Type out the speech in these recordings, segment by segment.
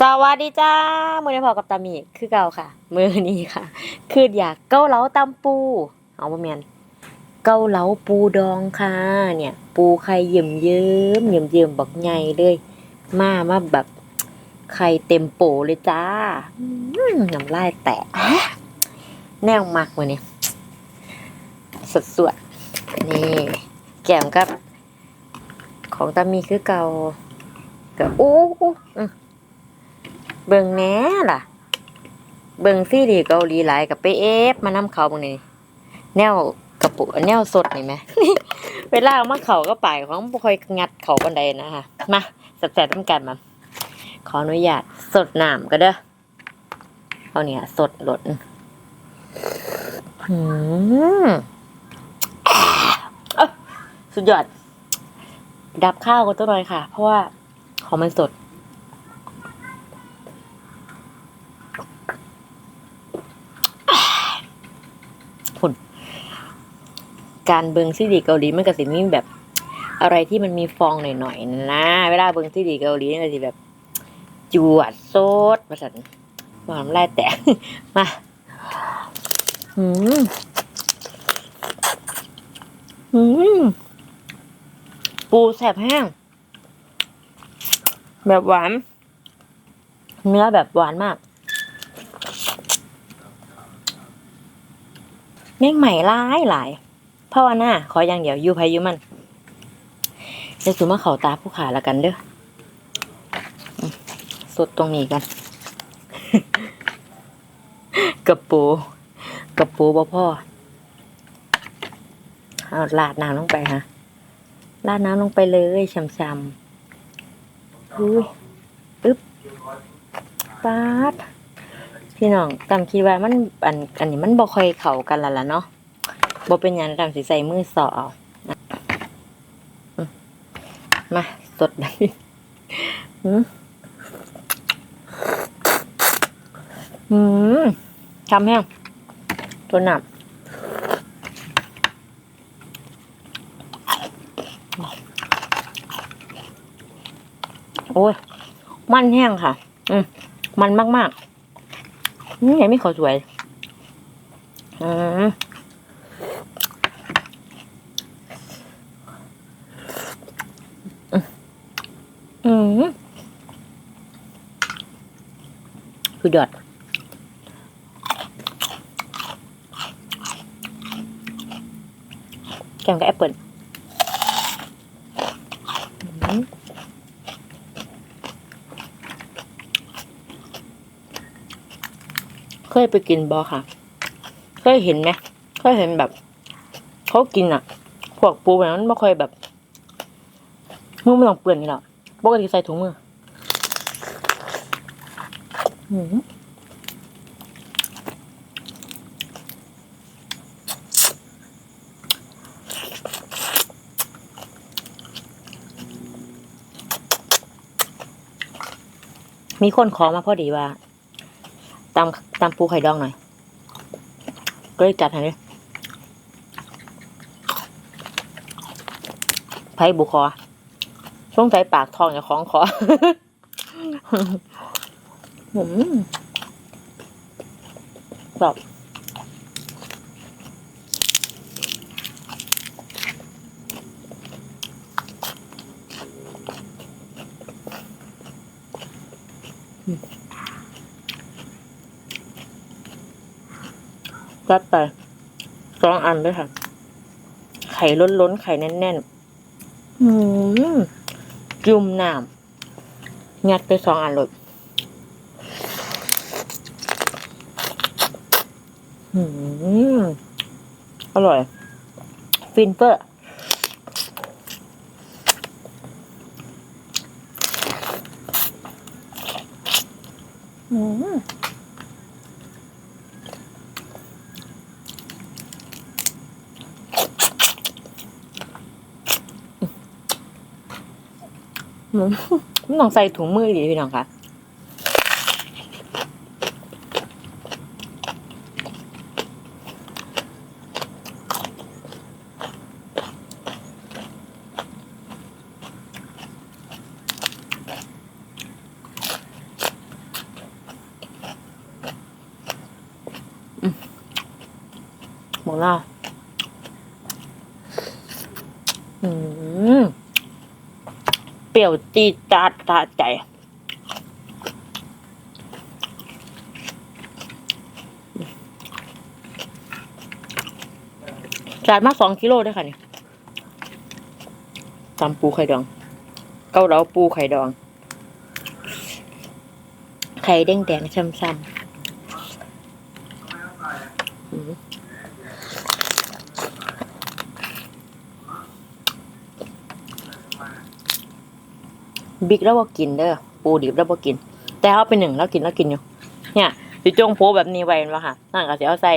สวัสดีจ้า มือในพอกับตามีคือเก่าค่ะ มือนี้ค่ะ คืออยากเกาเหลาตำปู เอาบ่แม่นเกาเหลาปูดองค่ะ เนี่ย ปูไข่เยิ้มเยิ้มเยิ้มเยิ้มบักใหญ่เลย มามาแบบไข่เต็มโปเลยจ้าน้ำลายแตกแนวมักมือนี้สดสวดนี่แก้มกับ ของตามีคือเก่ากับอู้อู้อืม เบิ่งแหน่ล่ะ เบิ่งซีรีส์เกาหลีหลายกับไปเอฟมานำเขาบางนี่แนวกระปุกแนวสดนี่ไหม เวลาเอามาเขาก็ป่ายของบ่ค่อยงัดเขาบันไดนะคะมาแซ่บๆทำกันมาขออนุญาตสดน้ำก็เด้อเอาเนี่ย สดหลดหืมสุดยอด ดับข้าวก็ตัวหน่อยค่ะ เพราะว่าของมันสด คุณ การเบิงซีรีส์เกาหลีมันก็สิมีแบบอะไรที่มันมีฟองหน่อยๆนะ เวลาเบิงซีรีส์เกาหลีมันก็สิแบบ จวดโซดมาสันหวานไล่แตกมาอืมอืมปูแสบแห้ง แบบหวาน เนื้อแบบหวานมากเม่งใหม่หลายหลาย ภาวนาขออย่างเดียวอยู่ไพอยู่มันจะสูมาเข่าตาผู้ขาละกันเด้อสดตรงนี้กัน กระปูกระปูบ่พ่อเอาลาดน้ำลงไปฮะลาดน้ำลงไปเลยช้ำๆอุ้ยอึ๊บปาดพี่น้องตามคิดว่ามันอันอันนี้มันบ่ค่อยเข้ากันละล่ะเนาะ บ่เป็นหยังตามสิใส่มือสอเอานะอืมมา สดเลยอืมอืมทำแห้งตัวหนับโอ้ย มันแห้งค่ะ อืมมันมากๆนี่ไงไม่ขาสวย อืม อืมคือยอดแกมกับแอปเปิลเคยไปกินบอค่ะ เคยเห็นไหมเคยเห็นแบบเขากินอะ พวกปูแบบนั้นไม่ค่อยแบบมือไม่ต้องเปลือนนี่หรอก ปกติใส่ถุงมือหืมมีคนขอมาพอดีว่าตำตำปูไข่ดองหน่อย ก็เลยจัดให้เลยไผ่บุคอ ช่วงใจปากทองอย่าคล้องคอหืมแบบจัดไปสองอันด้วยค่ะ ไข่ล้นๆ ไข่แน่นๆ อืม จุ่มน้ำงัดไปสองอันเลยอร่อย ฟินเฟอร์อืม น้องใส่ถุงมือดีพี่น้องคะหมดแล้ว ปรี้ยวจีดจาดตาใจ จานมากสองกิโลด้วยค่ะเนี่ยตำปูไข่ดอง เกาเหลาปูไข่ดอง ไข่แดงแดงๆช้ำๆ บิ๊กแล้วบอกินเด้อปูดิบแล้วบอกิน แต่เอาไปหนึ่งแล้วกินแล้วกินอยู่ เนี่ยสิจงโพแบบนี้ไว้แล้วค่ะนั่นก็จะเอาใส่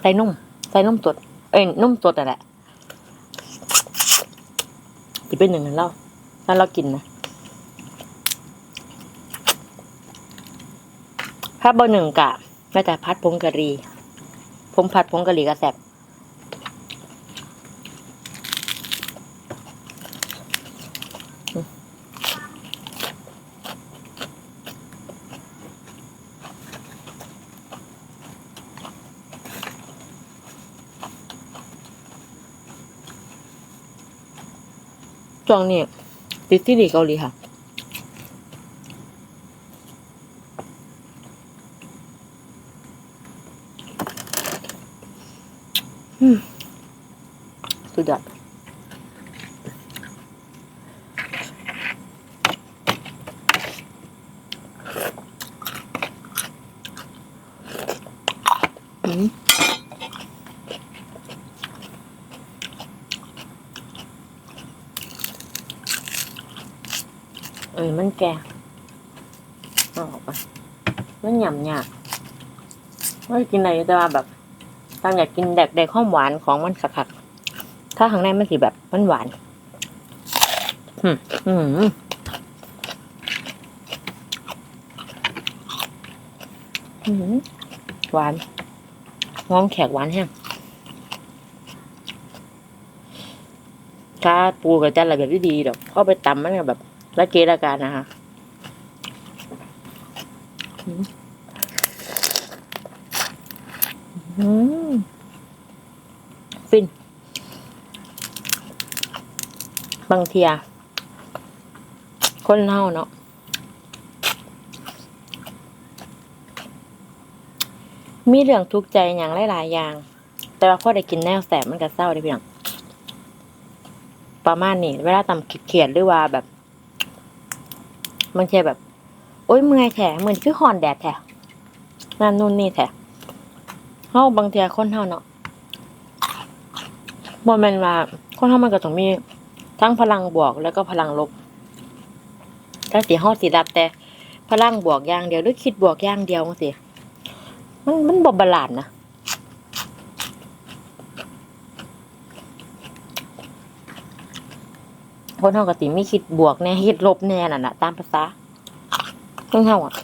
ใส่นุ่ม ใส่นุ่มสดเอ้ยนุ่มสดนั่นแหละจะเป็นหนึ่งนั้นเล่าถ้าเรากินนะถ้าเบอร์หนึ่งกะแม่แต่พัดพงกะหรี่ผมผัดพงกะหรี่กระแสบ ช่วงนี้ติดที่ดีเกาหลีค่ะ สุดยอดอืมเอ้ย มันแก่เอาออกไปมันหยำหยาบไม่กินอะไรแต่ว่าแบบตามอยากกินแดกแดกข้อมหวานของมันขักๆถ้าข้างในมันสีแบบมันหวานอืมอืมหวานง้องแขกหวานแห้งถ้าปูกับจันอะไรแบบที่ดีดอกเข้าไปตำมันก็แบบ และเกละการนะคะอืมอืมฟิน บางเทียคนเล่าเนาะมีเรื่องทุกข์ใจอย่างหลายๆอย่าง แต่ว่าพอได้กินแนวแสบมันก็เศร้าได้เพียงประมาณนี้ เวลาตำเขียดหรือว่าแบบ บางทีแบบ โอ๊ยเมื่อยแถเหมือนคือหอนแดดแถนั่นนู่นนี่แถเฮาบางเทียคนเฮาเนาะบ่แม่นว่าคนเฮามันก็ต้องมี ทั้งพลังบวกแล้วก็พลังลบถ้าสีห้อสีรับแต่ พลังบวกอย่างเดียวหรือคิดบวกอย่างเดียวจังสิมันมันบบาลานซ์นะ คนเฮาก็ติไมีคิดบวกแน่คิดลบแน่น่ะนะตามภาษาคนเฮาอะ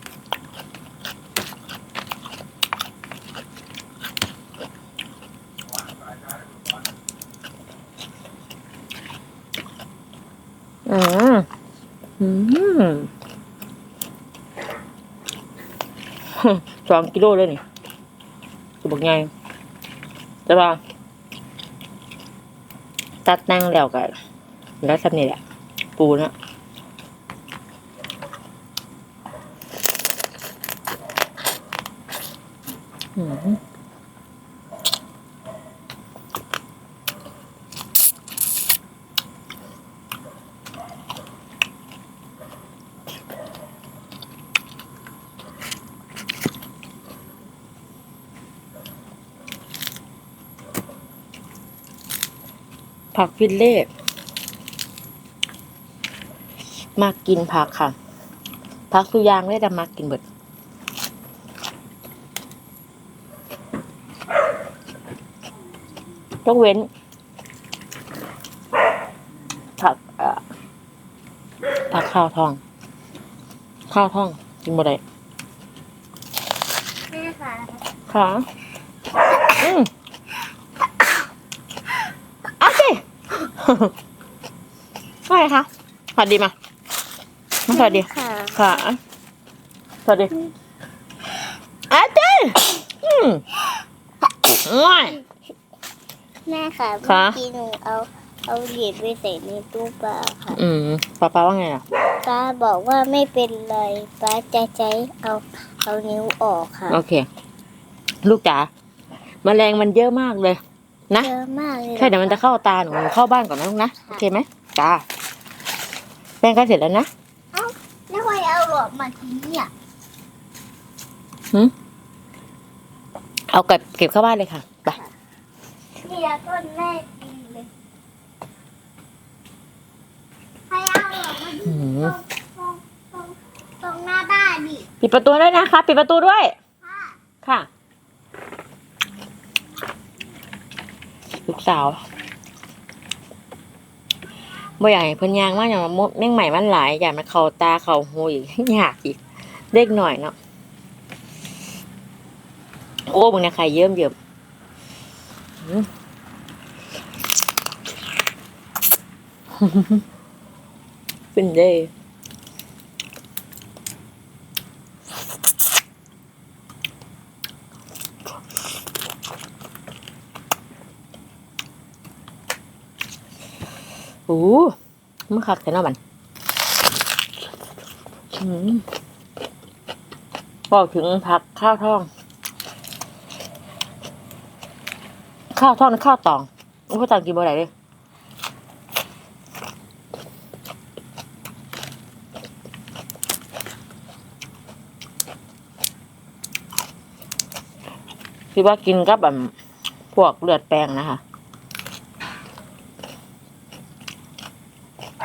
อืมอืมสองกิโลเลยนี่ตัวบักใหญ่แต่ว่าตัดนั่งแล้วกัน แล้วสำนี่แหละ ปูนะอืมผักฟิลเล่ มากินผักค่ะ ผักสุยางเลยแต่มากินเบิดยกเว้น ผักเอ่อผักข้าวทอง ข้าวทองกินบ่ได้แม่ค่ะค่ะอืมเอาสิว่าไงคะสวัสดีมามา สวัสดีค่ะค่ะสวัสดีอาเจ้อืมโอ้ยแม่ค่ะค่ะเมื่อกี้หนูเอาเอาเหรียญไปใส่ในตู้ปลาค่ะอืมป้าป้าว่าไงอะป้าบอกว่าไม่เป็นไรป้าจะใช้เอาเอานิ้วออกค่ะโอเค ลูกจ๋าแมลงมันเยอะมากเลย นะ เยอะมากเลยใช่เดี๋ยวมันจะเข้าตาหนูหนูเข้าบ้านก่อนนะลูกนะ โอเคไหมจ้าแป้งใกล้เสร็จแล้วนะแล้วใคร เอาหลอดมาทิ้งเนี่ยเอาเก็บเก็บเข้าบ้านเลยค่ะ ไปนี่แล้วต้นแรกดีเลยใครเอาหลอดมาทิ้งอืมตรงตรงตรงตรงหน้าบ้านดิปิดประตูด้วยนะคะ ปิดประตูด้วย ค่ะค่ะ ลูกสาว บ่อยากให้เพิ่นยางมากอย่างมดแม่งใหม่มันหลายอย่างมันเข่าตาเข่าหูอีกยากอีกเด็กหน่อยเนาะโอ้มึงเนี่ยไข่เยิ้มเยิ้มอืมเป็นเด้โอ้ มันคักแต่นาะมันบอกถึงผักข้าวท่อง ข้าวท่องข้าวตองข้าวตองกินบ่ได้เลยคิดว่ากินกับแบบพวกเลือดแปลงนะคะ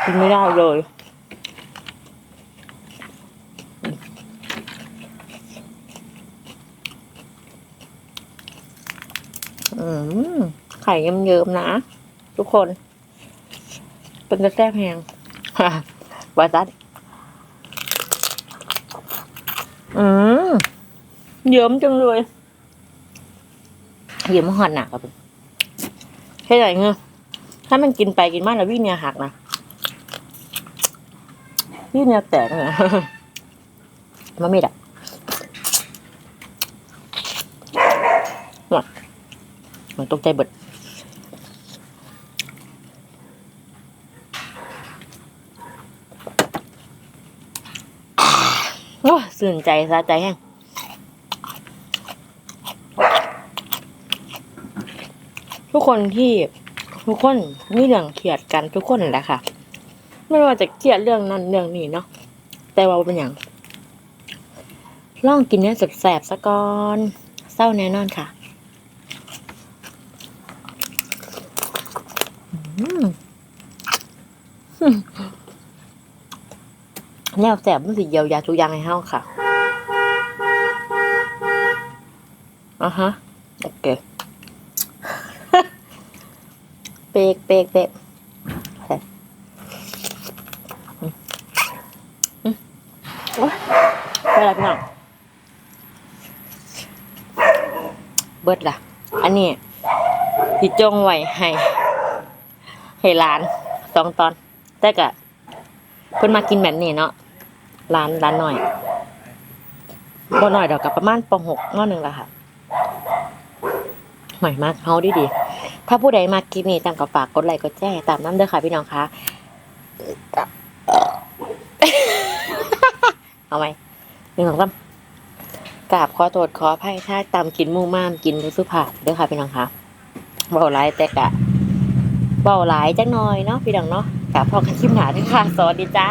กินไม่ได้เลย อืม ไข่เยิ้มๆนะ ทุกคน เป็นกระแทกแหงวาซัดอืม เยิ้มจังเลยเยี่ยมหันหนักครับแค่ไหนเงี้ยถ้ามันกินไปกินมาแล้ววิ่งเนี่ยหักนะ วิ่เนี่ยแตกเลยมันไม่ดับหมดมันตกใจเบิดโอ้สื่นใจสะใจแห้งทุกคนที่ทุกคนมีเรื่องเครียดกันทุกคนแหละค่ะ ไม่ว่าจะเครียดเรื่องนั้นเรื่องนี้เนาะแต่ว่าเป็นอย่างลองกินเนื้อแสบๆซะก่อนเศร้าแน่นอนค่ะอืมอืมแนวแสบมันสิเยียวยาทุกอย่างให้เฮาค่ะอะฮะโอเคเปกเปกเปกใส่อืมอืม โอ้ยไปละพี่น้องเบิดล่ะ อันนี้ที่จงไว้ให้ให้ร้านสองตอน แต่กะเพิ่นมากินแบบนี้เนาะร้านร้านหน่อยบ่หน่อยดอกกับประมาณปหกง้อหนึ่งละค่ะหน่อยมากเฮาดีดีๆถ้าผู้ใดมาคลิปนี้ตามกับฝากกดไลค์กดแชร์ตามน้ำเด้อค่ะพี่น้องคะ เอาไหมหนึ่งสองสามกราบขอโทษขออภัยถ้าตามกินมู่ม่ามกินรู้สุภาพเด้อค่ะพี่น้องคะเบาหลายแต่กะเบาหลายจังหน่อยเนาะพี่น้องเนาะกราบพอกันคลิปหนาเด้วยค่ะสวัสดีจ้า